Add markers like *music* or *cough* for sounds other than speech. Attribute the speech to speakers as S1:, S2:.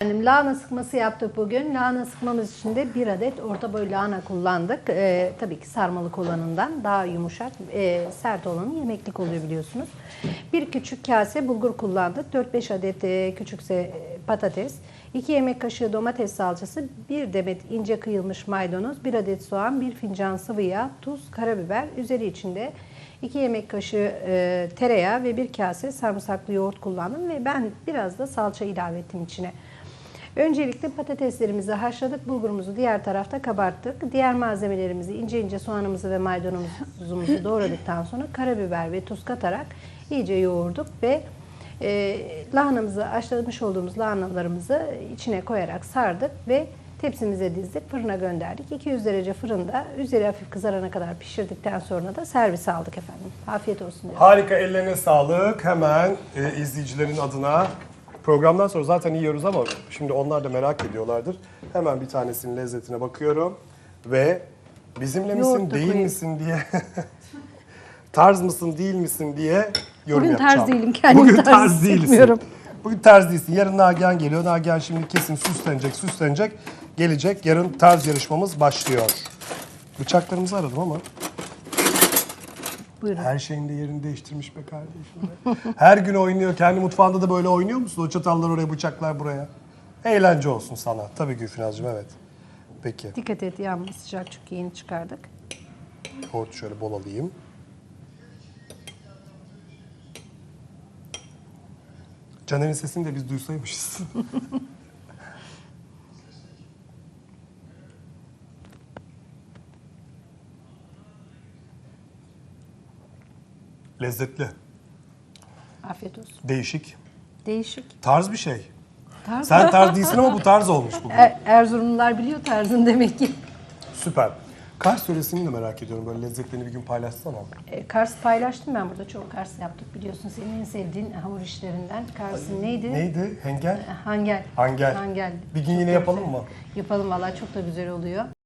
S1: Efendim, lahana sıkması yaptık bugün. Lahana sıkmamız için de bir adet orta boy lahana kullandık. Ee, tabii ki sarmalık olanından daha yumuşak, e, sert olanı yemeklik oluyor biliyorsunuz. Bir küçük kase bulgur kullandık. 4-5 adet e, küçükse e, patates. 2 yemek kaşığı domates salçası, 1 demet ince kıyılmış maydanoz, 1 adet soğan, 1 fincan sıvı yağ, tuz, karabiber. Üzeri içinde 2 yemek kaşığı e, tereyağı ve 1 kase sarımsaklı yoğurt kullandım ve ben biraz da salça ilave ettim içine. Öncelikle patateslerimizi haşladık, bulgurumuzu diğer tarafta kabarttık. Diğer malzemelerimizi ince ince soğanımızı ve maydanozumuzu doğradıktan sonra karabiber ve tuz katarak iyice yoğurduk ve e, lahanamızı haşlamış olduğumuz lahanalarımızı içine koyarak sardık ve tepsimize dizdik, fırına gönderdik. 200 derece fırında üzeri hafif kızarana kadar pişirdikten sonra da servis aldık efendim. Afiyet olsun diyorum.
S2: Harika ellerine sağlık. Hemen e, izleyicilerin adına programdan sonra zaten yiyoruz ama şimdi onlar da merak ediyorlardır. Hemen bir tanesinin lezzetine bakıyorum ve bizimle misin
S1: Yoğurt da
S2: değil
S1: koyayım.
S2: misin diye *laughs* tarz mısın değil misin diye yorum
S1: Bugün tarz
S2: yapacağım.
S1: değilim, kendimi
S2: Bugün
S1: tarz
S2: tarz değilsin.
S1: hissetmiyorum.
S2: Bugün tarz değilsin. Yarın Nagihan geliyor. Nagihan şimdi kesin süslenecek, süslenecek. Gelecek. Yarın tarz yarışmamız başlıyor. Bıçaklarımızı aradım ama
S1: Buyurun.
S2: her şeyin de yerini değiştirmiş be kardeşim. be. *laughs* Her gün oynuyor. Kendi mutfağında da böyle oynuyor musun? O çatallar oraya, bıçaklar buraya. Eğlence olsun sana. Tabii Gülfinazcığım evet. Peki.
S1: Dikkat et yanma sıcak çünkü yeni çıkardık.
S2: Yoğurt şöyle bol alayım. Caner'in sesini de biz duysaymışız. *laughs* Lezzetli,
S1: Afiyet olsun.
S2: değişik,
S1: Değişik.
S2: tarz bir şey.
S1: Tarz
S2: Sen tarz değilsin ama bu tarz olmuş bugün.
S1: Er- Erzurumlular biliyor tarzını demek ki.
S2: Süper. Kars yöresini de merak ediyorum. Böyle lezzetlerini bir gün paylaşsana.
S1: E, Kars paylaştım ben burada çok Kars yaptık biliyorsun. Senin en sevdiğin hamur işlerinden. Kars'ın neydi?
S2: Neydi? Hengel?
S1: Hangel.
S2: Hangel.
S1: Hangel.
S2: Bir gün
S1: Çok
S2: yine yapalım
S1: güzel.
S2: mı?
S1: Yapalım valla çok da güzel oluyor.